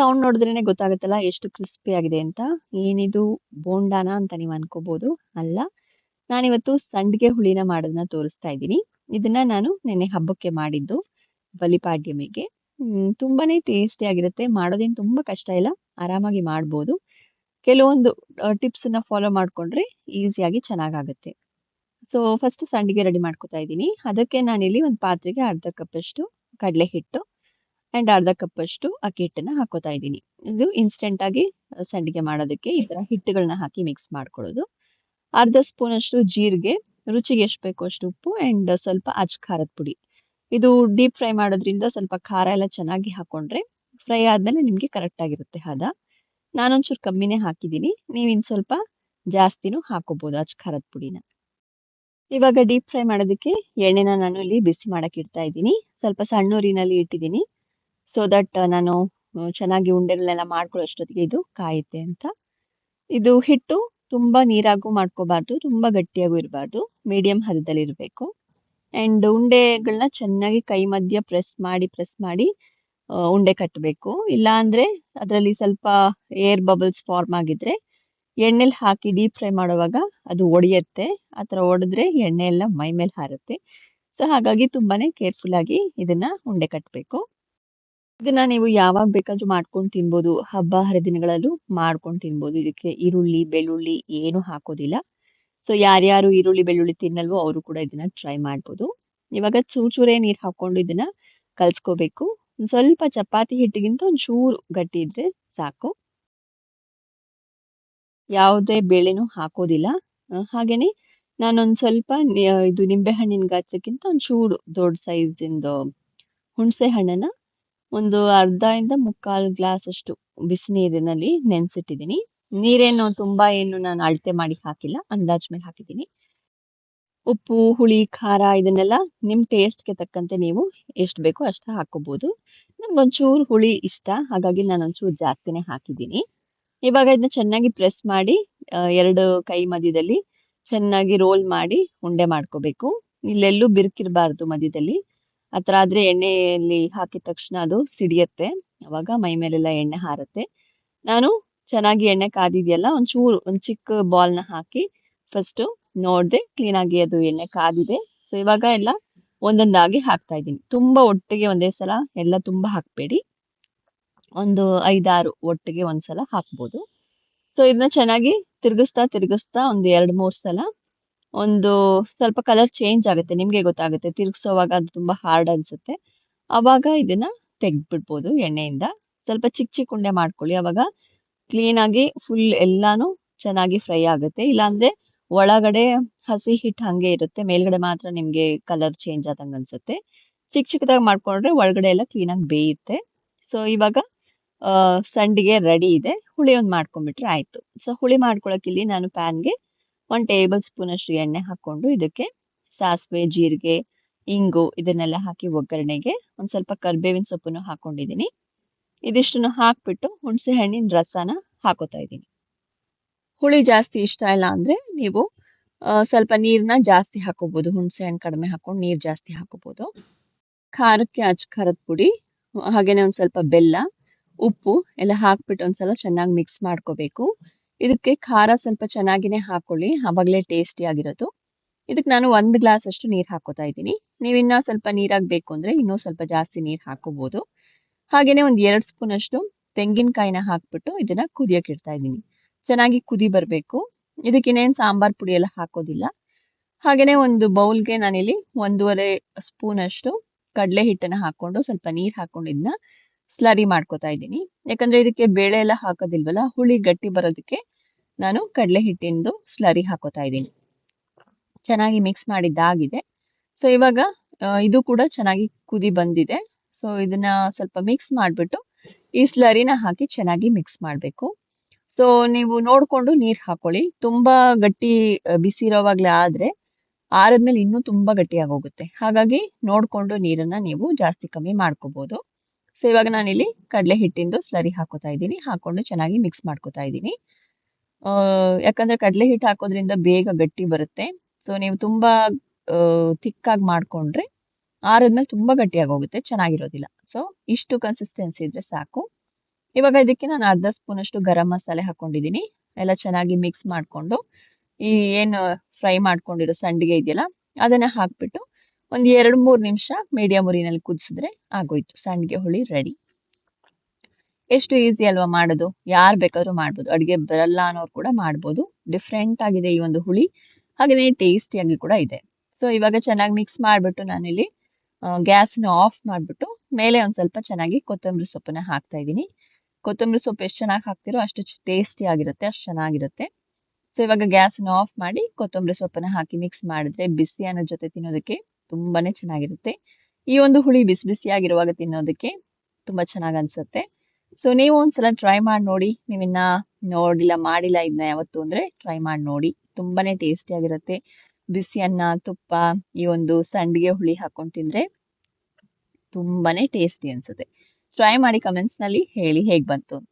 Sound ನೋಡಿದ್ರೇನೆ ಗೊತ್ತಾಗುತ್ತಲ್ಲ ಎಷ್ಟು crispy ಆಗಿದೆ ಅಂತ. ಏನಿದು ಬೋಂಡಾನ ಅಂತ ನೀವು ಅನ್ಕೋಬಹುದು ಅಲ್ಲ, ನಾನಿವತ್ತು ಸಂಡಿಗೆ ಹುಳಿನ ಮಾಡೋದನ್ನ ತೋರಿಸ್ತಾ ಇದ್ದೀನಿ. ಇದನ್ನ ನಾನು ನಿನ್ನೆ ಹಬ್ಬಕ್ಕೆ ಮಾಡಿದ್ದು ಬಲಿಪಾಡ್ಯಮಿಗೆ ತುಂಬಾನೇ ಟೇಸ್ಟಿ ಆಗಿರುತ್ತೆ. ಮಾಡೋದೇನು ತುಂಬಾ ಕಷ್ಟ ಇಲ್ಲ. ಆರಾಮಾಗಿ ಮಾಡ್ಬೋದು. ಕೆಲವೊಂದು ಟಿಪ್ಸ್ನ ಫಾಲೋ ಮಾಡ್ಕೊಂಡ್ರೆ ಈಸಿಯಾಗಿ ಚೆನ್ನಾಗಾಗುತ್ತೆ. ಸೊ ಫಸ್ಟ್ ಸಂಡಿಗೆ ರೆಡಿ ಮಾಡ್ಕೊತಾ ಇದ್ದೀನಿ. ಅದಕ್ಕೆ ನಾನಿಲ್ಲಿ ಒಂದು ಪಾತ್ರೆಗೆ ಅರ್ಧ ಕಪ್ಪಷ್ಟು ಕಡಲೆ ಹಿಟ್ಟು ಅಂಡ್ ಅರ್ಧ ಕಪ್ಪಷ್ಟು ಅಕ್ಕಿ ಹಿಟ್ಟನ್ನ ಹಾಕೋತಾ ಇದ್ದೀನಿ. ಇದು ಇನ್ಸ್ಟೆಂಟ್ ಆಗಿ ಸಂಡಿಗೆ ಮಾಡೋದಕ್ಕೆ ಈ ತರ ಹಿಟ್ಟುಗಳನ್ನ ಹಾಕಿ ಮಿಕ್ಸ್ ಮಾಡ್ಕೊಳ್ಳೋದು. ಅರ್ಧ ಸ್ಪೂನ್ ಅಷ್ಟು ಜೀರಿಗೆ, ರುಚಿಗೆ ಎಷ್ಟು ಬೇಕೋ ಅಷ್ಟು ಉಪ್ಪು ಅಂಡ್ ಸ್ವಲ್ಪ ಅಚ್ ಖಾರದ ಪುಡಿ. ಇದು ಡೀಪ್ ಫ್ರೈ ಮಾಡೋದ್ರಿಂದ ಸ್ವಲ್ಪ ಖಾರ ಎಲ್ಲ ಚೆನ್ನಾಗಿ ಹಾಕೊಂಡ್ರೆ ಫ್ರೈ ಆದ್ಮೇಲೆ ನಿಮ್ಗೆ ಕರೆಕ್ಟ್ ಆಗಿರುತ್ತೆ ಹದ. ನಾನೊಂಚೂರು ಕಮ್ಮಿನೇ ಹಾಕಿದ್ದೀನಿ. ನೀವು ಇನ್ ಸ್ವಲ್ಪ ಜಾಸ್ತಿನೂ ಹಾಕೋಬಹುದು ಅಚ್ ಖಾರದ ಪುಡಿನ. ಇವಾಗ ಡೀಪ್ ಫ್ರೈ ಮಾಡೋದಕ್ಕೆ ಎಣ್ಣೆನ ನಾನು ಇಲ್ಲಿ ಬಿಸಿ ಮಾಡಕ್ಕೆ ಇಡ್ತಾ ಇದ್ದೀನಿ. ಸ್ವಲ್ಪ ಸಣ್ಣ ಉರಿನಲ್ಲಿ ಇಟ್ಟಿದ್ದೀನಿ. ಸೊ ದಟ್ ನಾನು ಚೆನ್ನಾಗಿ ಉಂಡೆಗಳನ್ನೆಲ್ಲ ಮಾಡ್ಕೊಳ್ಳೋ ಅಷ್ಟೊತ್ತಿಗೆ ಇದು ಕಾಯುತ್ತೆ ಅಂತ. ಇದು ಹಿಟ್ಟು ತುಂಬ ನೀರಾಗೂ ಮಾಡ್ಕೋಬಾರ್ದು, ತುಂಬ ಗಟ್ಟಿಯಾಗೂ ಇರಬಾರ್ದು ಮೀಡಿಯಂ ಹದದಲ್ಲಿ ಇರಬೇಕು. ಆ್ಯಂಡ್ ಉಂಡೆಗಳನ್ನ ಚೆನ್ನಾಗಿ ಕೈ ಮಧ್ಯ ಪ್ರೆಸ್ ಮಾಡಿ ಪ್ರೆಸ್ ಮಾಡಿ ಉಂಡೆ ಕಟ್ಟಬೇಕು ಇಲ್ಲಾಂದರೆ ಅದರಲ್ಲಿ ಸ್ವಲ್ಪ ಏರ್ ಬಬಲ್ಸ್ ಫಾರ್ಮ್ ಆಗಿದ್ರೆ ಎಣ್ಣೆಲಿ ಹಾಕಿ ಡೀಪ್ ಫ್ರೈ ಮಾಡುವಾಗ ಅದು ಒಡೆಯುತ್ತೆ. ಆ ಥರ ಒಡೆದ್ರೆ ಎಣ್ಣೆ ಎಲ್ಲ ಮೈ ಮೇಲೆ ಹಾರುತ್ತೆ. ಸೊ ಹಾಗಾಗಿ ತುಂಬಾ ಕೇರ್ಫುಲ್ ಆಗಿ ಇದನ್ನ ಉಂಡೆ ಕಟ್ಟಬೇಕು ಇದನ್ನ ನೀವು ಯಾವಾಗ ಬೇಕಾದ್ರೂ ಮಾಡ್ಕೊಂಡು ತಿನ್ಬೋದು. ಹಬ್ಬ, ಹರಿದಿನಗಳಲ್ಲೂ ಮಾಡ್ಕೊಂಡು ತಿನ್ಬೋದು. ಇದಕ್ಕೆ ಈರುಳ್ಳಿ, ಬೆಳ್ಳುಳ್ಳಿ ಏನು ಹಾಕೋದಿಲ್ಲ. ಸೊ ಯಾರ್ಯಾರು ಈರುಳ್ಳಿ, ಬೆಳ್ಳುಳ್ಳಿ ತಿನ್ನಲ್ವೋ ಅವರು ಕೂಡ ಇದನ್ನ ಟ್ರೈ ಮಾಡ್ಬೋದು. ಇವಾಗ ಚೂರ್ ಚೂರೇ ನೀರ್ ಹಾಕೊಂಡು ಇದನ್ನ ಕಲ್ಸ್ಕೋಬೇಕು. ಸ್ವಲ್ಪ ಚಪಾತಿ ಹಿಟ್ಟಿಗಿಂತ ಒಂಚೂರು ಚೂರು ಗಟ್ಟಿ ಇದ್ರೆ ಸಾಕು. ಯಾವುದೇ ಬೇಳೆನೂ ಹಾಕೋದಿಲ್ಲ. ಹಾಗೇನೆ ನಾನೊಂದ್ ಸ್ವಲ್ಪ ಇದು ನಿಂಬೆ ಹಣ್ಣಿನ ಗಾತ್ರಕ್ಕಿಂತ ಒಂಚೂರು ಚೂರು ದೊಡ್ಡ ಸೈಜ್ ಇಂದು ಹುಣಸೆ ಹಣ್ಣನ್ನ ಒಂದು ಅರ್ಧ ಇಂದ ಮುಕ್ಕಾಲು ಗ್ಲಾಸ್ ಅಷ್ಟು ಬಿಸಿ ನೀರಿನಲ್ಲಿ ನೆನ್ಸಿಟ್ಟಿದೀನಿ ನೀರೇನು ತುಂಬಾ ಏನು ನಾನು ಅಳತೆ ಮಾಡಿ ಹಾಕಿಲ್ಲ, ಅಂದಾಜ್ ಮೇಲೆ ಹಾಕಿದ್ದೀನಿ. ಉಪ್ಪು, ಹುಳಿ, ಖಾರ ಇದನ್ನೆಲ್ಲ ನಿಮ್ ಟೇಸ್ಟ್ಗೆ ತಕ್ಕಂತೆ ನೀವು ಎಷ್ಟು ಬೇಕೋ ಅಷ್ಟು ಹಾಕೋಬಹುದು ನಂಗೊಂಚೂರು ಹುಳಿ ಇಷ್ಟ, ಹಾಗಾಗಿ ನಾನು ಒಂಚೂರು ಜಾಸ್ತಿನೇ ಹಾಕಿದ್ದೀನಿ. ಇವಾಗ ಇದನ್ನ ಚೆನ್ನಾಗಿ ಪ್ರೆಸ್ ಮಾಡಿ ಎರಡು ಕೈ ಮಧ್ಯದಲ್ಲಿ ಚೆನ್ನಾಗಿ ರೋಲ್ ಮಾಡಿ ಉಂಡೆ ಮಾಡ್ಕೋಬೇಕು. ಇಲ್ಲೆಲ್ಲೂ ಬಿರುಕಿರಬಾರ್ದು ಮಧ್ಯದಲ್ಲಿ. ಆ ಆದ್ರೆ ಎಣ್ಣೆಯಲ್ಲಿ ಹಾಕಿದ ತಕ್ಷಣ ಅದು ಸಿಡಿಯತ್ತೆ. ಅವಾಗ ಮೈ ಮೇಲೆಲ್ಲ ಎಣ್ಣೆ ಹಾರತ್ತೆ. ನಾನು ಚೆನ್ನಾಗಿ ಎಣ್ಣೆ ಕಾದಿದೆಯಲ್ಲ, ಒಂಚೂರು, ಒಂದು ಚಿಕ್ಕ ಬಾಲ್ನ ಹಾಕಿ ಫಸ್ಟ್ ನೋಡಿದೆ ಕ್ಲೀನ್ ಆಗಿ ಅದು ಎಣ್ಣೆ ಕಾದಿದೆ. ಸೊ ಇವಾಗ ಎಲ್ಲ ಒಂದೊಂದಾಗಿ ಹಾಕ್ತಾ ಇದ್ದೀನಿ. ತುಂಬಾ ಒಟ್ಟಿಗೆ ಒಂದೇ ಸಲ ಎಲ್ಲ ತುಂಬಾ ಹಾಕಬೇಡಿ. ಒಂದು ಐದಾರು ಒಟ್ಟಿಗೆ ಒಂದ್ಸಲ ಹಾಕ್ಬೋದು. ಸೊ ಇದನ್ನ ಚೆನ್ನಾಗಿ ತಿರುಗಿಸ್ತಾ, ತಿರ್ಗಿಸ್ತಾ ಒಂದು ಎರಡು ಮೂರು ಸಲ ಒಂದು ಸ್ವಲ್ಪ ಕಲರ್ ಚೇಂಜ್ ಆಗುತ್ತೆ, ನಿಮಗೆ ಗೊತ್ತಾಗುತ್ತೆ. ತಿರ್ಗಿಸೋವಾಗ ಅದು ತುಂಬಾ ಹಾರ್ಡ್ ಅನ್ಸುತ್ತೆ. ಆವಾಗ ಇದನ್ನ ತೆಗ್ದ್ಬಿಡ್ಬೋದು ಎಣ್ಣೆಯಿಂದ. ಸ್ವಲ್ಪ ಚಿಕ್ಕ ಚಿಕ್ಕ ಉಂಡೆ ಮಾಡ್ಕೊಳ್ಳಿ. ಆವಾಗ ಕ್ಲೀನ್ ಆಗಿ ಫುಲ್ ಎಲ್ಲಾನು ಚೆನ್ನಾಗಿ ಫ್ರೈ ಆಗುತ್ತೆ. ಇಲ್ಲಾಂದರೆ ಒಳಗಡೆ ಹಸಿ ಹಿಟ್ಟು ಹಾಗೆ ಇರುತ್ತೆ. ಮೇಲ್ಗಡೆ ಮಾತ್ರ ನಿಮಗೆ ಕಲರ್ ಚೇಂಜ್ ಆದಂಗ ಅನ್ಸುತ್ತೆ. ಚಿಕ್ಕ ಚಿಕ್ಕದಾಗಿ ಮಾಡ್ಕೊಂಡ್ರೆ ಒಳಗಡೆ ಎಲ್ಲ ಕ್ಲೀನ್ ಆಗಿ ಬೇಯುತ್ತೆ. ಸೊ ಇವಾಗ ಸಂಡಿಗೆ ರೆಡಿ ಇದೆ. ಹುಳಿ ಒಂದು ಮಾಡ್ಕೊಂಡ್ಬಿಟ್ರೆ ಆಯ್ತು. ಸೊ ಹುಳಿ ಮಾಡ್ಕೊಳಕ್ ಇಲ್ಲಿ ನಾನು ಪ್ಯಾನ್ಗೆ ಒಂದ್ ಟೇಬಲ್ ಸ್ಪೂನ್ ಅಷ್ಟು ಎಣ್ಣೆ ಹಾಕೊಂಡು ಇದಕ್ಕೆ ಸಾಸಿವೆ, ಜೀರಿಗೆ, ಇಂಗು ಇದನ್ನೆಲ್ಲ ಹಾಕಿ ಒಗ್ಗರಣೆಗೆ ಒಂದ್ ಸ್ವಲ್ಪ ಕರ್ಬೇವಿನ ಸೊಪ್ಪನ್ನು ಹಾಕೊಂಡಿದೀನಿ ಇದಿಷ್ಟನ್ನು ಹಾಕ್ಬಿಟ್ಟು ಹುಣಸೆ ಹಣ್ಣಿನ ರಸನ ಹಾಕೋತಾ ಇದ್ದೀನಿ. ಹುಳಿ ಜಾಸ್ತಿ ಇಷ್ಟ ಇಲ್ಲ ಅಂದ್ರೆ ನೀವು ಸ್ವಲ್ಪ ನೀರ್ನ ಜಾಸ್ತಿ ಹಾಕೋಬಹುದು ಹುಣಸೆ ಹಣ್ಣು ಕಡಿಮೆ ಹಾಕೊಂಡು ನೀರ್ ಜಾಸ್ತಿ ಹಾಕೋಬಹುದು ಖಾರಕ್ಕೆ ಅಚ್ಚ ಖಾರದ ಪುಡಿ, ಹಾಗೇನೆ ಒಂದ್ ಸ್ವಲ್ಪ ಬೆಲ್ಲ, ಉಪ್ಪು ಎಲ್ಲ ಹಾಕ್ಬಿಟ್ಟು ಒಂದ್ಸಲ ಚೆನ್ನಾಗಿ ಮಿಕ್ಸ್ ಮಾಡ್ಕೋಬೇಕು. ಇದಕ್ಕೆ ಖಾರ ಸ್ವಲ್ಪ ಚೆನ್ನಾಗಿನೇ ಹಾಕೊಳ್ಳಿ. ಆವಾಗಲೇ ಟೇಸ್ಟಿ ಆಗಿರೋದು. ಇದಕ್ಕೆ ನಾನು ಒಂದು ಗ್ಲಾಸ್ ಅಷ್ಟು ನೀರು ಹಾಕೋತಾ ಇದ್ದೀನಿ. ನೀವು ಇನ್ನ ಸ್ವಲ್ಪ ನೀರಾಗ್ಬೇಕು ಅಂದ್ರೆ ಇನ್ನೂ ಸ್ವಲ್ಪ ಜಾಸ್ತಿ ನೀರು ಹಾಕೋಬಹುದು ಹಾಗೇನೆ ಒಂದು ಎರಡು ಸ್ಪೂನ್ ಅಷ್ಟು ತೆಂಗಿನಕಾಯಿನ ಹಾಕ್ಬಿಟ್ಟು ಇದನ್ನ ಕುದಿಯೋಕೆ ಇಡ್ತಾ ಇದ್ದೀನಿ. ಚೆನ್ನಾಗಿ ಕುದಿ ಬರಬೇಕು. ಇದಕ್ಕಿನ್ನೇನು ಸಾಂಬಾರ್ ಪುಡಿ ಎಲ್ಲ ಹಾಕೋದಿಲ್ಲ. ಹಾಗೇನೆ ಒಂದು ಬೌಲ್ಗೆ ನಾನಿಲ್ಲಿ ಒಂದೂವರೆ ಸ್ಪೂನ್ ಅಷ್ಟು ಕಡಲೆ ಹಿಟ್ಟನ್ನ ಹಾಕೊಂಡು ಸ್ವಲ್ಪ ನೀರು ಹಾಕೊಂಡು ಇದನ್ನ ಸ್ಲರಿ ಮಾಡ್ಕೋತಾ ಇದ್ದೀನಿ. ಯಾಕಂದ್ರೆ ಇದಕ್ಕೆ ಬೇಳೆ ಎಲ್ಲ ಹಾಕೋದಿಲ್ವಲ್ಲ, ಹುಳಿ ಗಟ್ಟಿ ಬರೋದಕ್ಕೆ ನಾನು ಕಡಲೆ ಹಿಟ್ಟಿಂದು ಸ್ಲರಿ ಹಾಕೋತಾ ಇದ್ದೀನಿ. ಚೆನ್ನಾಗಿ ಮಿಕ್ಸ್ ಮಾಡಿದ್ದಾಗಿದೆ. ಸೊ, ಇವಾಗ ಇದು ಕೂಡ ಚೆನ್ನಾಗಿ ಕುದಿ ಬಂದಿದೆ. ಸೊ, ಇದನ್ನ ಸ್ವಲ್ಪ ಮಿಕ್ಸ್ ಮಾಡಿಬಿಟ್ಟು ಈ ಸ್ಲರಿನ ಹಾಕಿ ಚೆನ್ನಾಗಿ ಮಿಕ್ಸ್ ಮಾಡಬೇಕು. ಸೊ, ನೀವು ನೋಡಿಕೊಂಡು ನೀರು ಹಾಕೊಳ್ಳಿ. ತುಂಬಾ ಗಟ್ಟಿ ಬಿಸಿ ಇರೋವಾಗ್ಲೇ ಆದ್ರೆ ಆರದ್ಮೇಲೆ ಇನ್ನೂ ತುಂಬಾ ಗಟ್ಟಿಯಾಗಿ ಹೋಗುತ್ತೆ ಹಾಗಾಗಿ ನೋಡ್ಕೊಂಡು ನೀರನ್ನ ನೀವು ಜಾಸ್ತಿ ಕಮ್ಮಿ ಮಾಡ್ಕೋಬಹುದು ಸೊ ಇವಾಗ ನಾನಿಲ್ಲಿ ಕಡಲೆ ಹಿಟ್ಟಿಂದು ಸ್ಲರಿ ಹಾಕೋತಾ ಇದ್ದೀನಿ. ಹಾಕೊಂಡು ಚೆನ್ನಾಗಿ ಮಿಕ್ಸ್ ಮಾಡ್ಕೋತಾ ಇದ್ದೀನಿ. ಯಾಕಂದ್ರೆ ಕಡಲೆ ಹಿಟ್ಟು ಹಾಕೋದ್ರಿಂದ ಬೇಗ ಗಟ್ಟಿ ಬರುತ್ತೆ. ಸೊ ನೀವು ತುಂಬಾ ಆಗಿ ಮಾಡ್ಕೊಂಡ್ರೆ ಆರದ್ಮೇಲೆ ತುಂಬಾ ಗಟ್ಟಿಯಾಗಿ ಹೋಗುತ್ತೆ ಚೆನ್ನಾಗಿರೋದಿಲ್ಲ. ಸೊ ಇಷ್ಟು ಕನ್ಸಿಸ್ಟೆನ್ಸಿ ಇದ್ರೆ ಸಾಕು. ಇವಾಗ ಇದಕ್ಕೆ ನಾನು ಅರ್ಧ ಸ್ಪೂನ್ ಅಷ್ಟು ಗರಂ ಮಸಾಲೆ ಹಾಕೊಂಡಿದ್ದೀನಿ. ಎಲ್ಲ ಚೆನ್ನಾಗಿ ಮಿಕ್ಸ್ ಮಾಡಿಕೊಂಡು ಈ ಏನು ಫ್ರೈ ಮಾಡ್ಕೊಂಡಿರೋ ಸಂಡಿಗೆ ಇದೆಯಲ್ಲ, ಅದನ್ನ ಹಾಕ್ಬಿಟ್ಟು ಒಂದು ಎರಡು ಮೂರು ನಿಮಿಷ ಮೀಡಿಯಂ ಉರಿನಲ್ಲಿ ಕುದಿಸಿದ್ರೆ ಆಗೋಯ್ತು. ಸಂಡಿಗೆ ಹುಳಿ ರೆಡಿ ಎಷ್ಟು ಈಸಿ ಅಲ್ವಾ ಮಾಡೋದು? ಯಾರು ಬೇಕಾದರೂ ಮಾಡ್ಬೋದು. ಅಡುಗೆ ಬರಲ್ಲ ಅನ್ನೋರು ಕೂಡ ಮಾಡ್ಬೋದು. ಡಿಫ್ರೆಂಟ್ ಆಗಿದೆ ಈ ಒಂದು ಹುಳಿ. ಹಾಗೆಯೇ ಟೇಸ್ಟಿಯಾಗಿ ಕೂಡ ಇದೆ. ಸೊ ಇವಾಗ ಚೆನ್ನಾಗಿ ಮಿಕ್ಸ್ ಮಾಡಿಬಿಟ್ಟು ನಾನಿಲ್ಲಿ ಗ್ಯಾಸ್ನ ಆಫ್ ಮಾಡಿಬಿಟ್ಟು ಮೇಲೆ ಒಂದು ಸ್ವಲ್ಪ ಚೆನ್ನಾಗಿ ಕೊತ್ತಂಬರಿ ಸೊಪ್ಪನ್ನ ಹಾಕ್ತಾ ಇದ್ದೀನಿ. ಕೊತ್ತಂಬರಿ ಸೊಪ್ಪು ಎಷ್ಟು ಚೆನ್ನಾಗಿ ಹಾಕ್ತಿರೋ ಅಷ್ಟು ಟೇಸ್ಟಿ ಆಗಿರುತ್ತೆ, ಅಷ್ಟು ಚೆನ್ನಾಗಿರುತ್ತೆ. ಸೊ ಇವಾಗ ಗ್ಯಾಸ್ನ ಆಫ್ ಮಾಡಿ ಕೊತ್ತಂಬರಿ ಸೊಪ್ಪನ್ನ ಹಾಕಿ ಮಿಕ್ಸ್ ಮಾಡಿದ್ರೆ ಬಿಸಿ ಅನ್ನೋ ಜೊತೆ ತಿನ್ನೋದಕ್ಕೆ ತುಂಬಾನೇ ಚೆನ್ನಾಗಿರುತ್ತೆ. ಈ ಒಂದು ಹುಳಿ ಬಿಸಿ ಬಿಸಿಯಾಗಿರುವಾಗ ತಿನ್ನೋದಕ್ಕೆ ತುಂಬಾ ಚೆನ್ನಾಗಿ ಅನ್ಸುತ್ತೆ. ಸೊ ನೀವು ಒಂದ್ಸಲ ಟ್ರೈ ಮಾಡಿ ನೋಡಿ. ನೀವಿನ್ನ ನೋಡಿಲ್ಲ, ಮಾಡಿಲ್ಲ ಇದನ್ನ ಯಾವತ್ತು ಅಂದ್ರೆ ಟ್ರೈ ಮಾಡಿ ನೋಡಿ. ತುಂಬಾನೇ ಟೇಸ್ಟಿ ಆಗಿರುತ್ತೆ. ಬಿಸಿ ಅನ್ನ ತುಪ್ಪ, ಈ ಒಂದು ಸಂಡಿಗೆ ಹುಳಿ ಹಾಕೊಂಡು ತಿಂದ್ರೆ ತುಂಬಾನೇ ಟೇಸ್ಟಿ ಅನ್ಸುತ್ತೆ. ಟ್ರೈ ಮಾಡಿ ಕಮೆಂಟ್ಸ್ನಲ್ಲಿ ಹೇಳಿ ಹೇಗ್ ಬಂತು ಅಂತ.